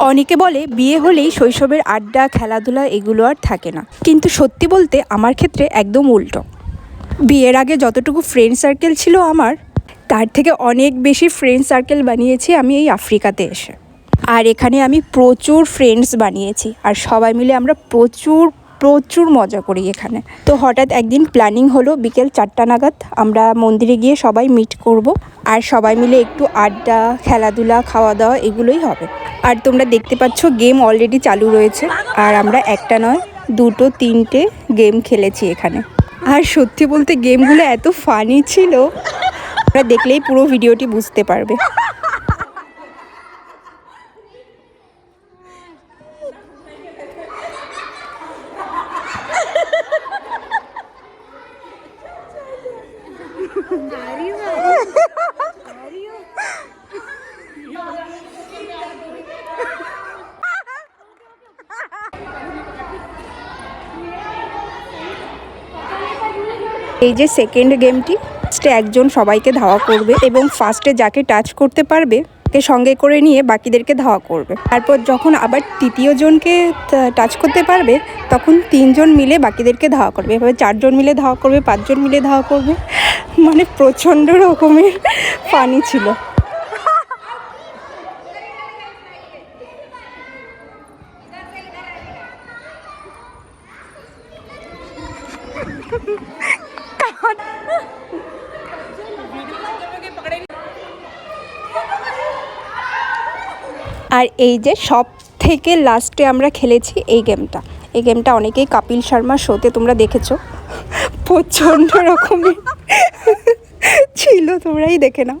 অনেকে বলে বিয়ে হলেই শৈশবের আড্ডা, খেলাধুলা এগুলো আর থাকে না। কিন্তু সত্যি বলতে আমার ক্ষেত্রে একদম উল্টো। বিয়ের আগে যতটুকু ফ্রেন্ড সার্কেল ছিল আমার, তার থেকে অনেক বেশি ফ্রেন্ড সার্কেল বানিয়েছি আমি এই আফ্রিকাতে এসে। আর এখানে আমি প্রচুর ফ্রেন্ডস বানিয়েছি। আর সবাই মিলে আমরা প্রচুর প্রচুর মজা করি এখানে। তো হঠাৎ একদিন প্ল্যানিং হলো বিকেল চারটা নাগাদ আমরা মন্দিরে গিয়ে সবাই মিট করব আর সবাই মিলে একটু আড্ডা, খেলাধুলা খাওয়া দাওয়া এগুলোই হবে। আর তোমরা দেখতে পাচ্ছ গেম অলরেডি চালু রয়েছে আর আমরা একটা নয়, দুটো, তিনটে গেম খেলেছি এখানে। আর সত্যি বলতে গেমগুলো এত ফানি ছিল, তোমরা দেখলেই পুরো ভিডিওটি বুঝতে পারবে। এই যে সেকেন্ড গেমটি একজন সবাইকে ধাওয়া করবে এবং ফার্স্টে যাকে টাচ করতে পারবে কে সঙ্গে করে নিয়ে বাকিদেরকে ধাওয়া করবে। তারপর যখন আবার তৃতীয় জনকে টাচ করতে পারবে, তখন তিনজন মিলে বাকিদেরকে ধাওয়া করবে। এভাবে চারজন মিলে ধাওয়া করবে, পাঁচজন মিলে ধাওয়া করবে। মানে প্রচণ্ড রকমের পানি ছিল। আর এই যে সব থেকে লাস্টে আমরা খেলেছি এই গেমটা এই গেমটা অনেকেই কাপিল শর্মা শোতে তোমরা দেখেছ। প্রচণ্ড রকমের ছিল, তোমরাই দেখে নাও।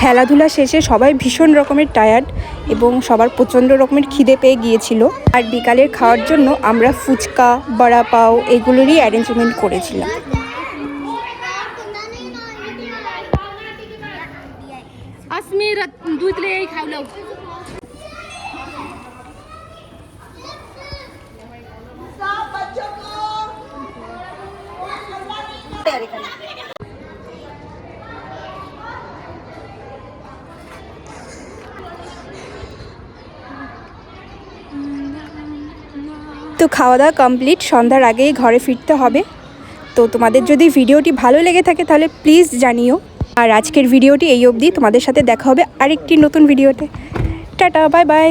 খেলাধুলা শেষে সবাই ভীষণ রকমের টায়ার্ড এবং সবার প্রচণ্ড রকমের খিদে পেয়ে গিয়েছিল। আর বিকালের খাওয়ার জন্য আমরা ফুচকা বড়া পাও এগুলোরই অ্যারেঞ্জমেন্ট করেছিলাম। দুধ লেই তো খাওয়া দাওয়া কমপ্লিট সন্ধ্যার আগেই ঘরে ফিরতে হবে। তো তোমাদের যদি ভিডিওটি ভালো লেগে থাকে তাহলে প্লিজ জানিও। আর আজকের ভিডিওটি এই অবধি, তোমাদের সাথে দেখা হবে আরেকটি নতুন ভিডিওতে। Tata bye bye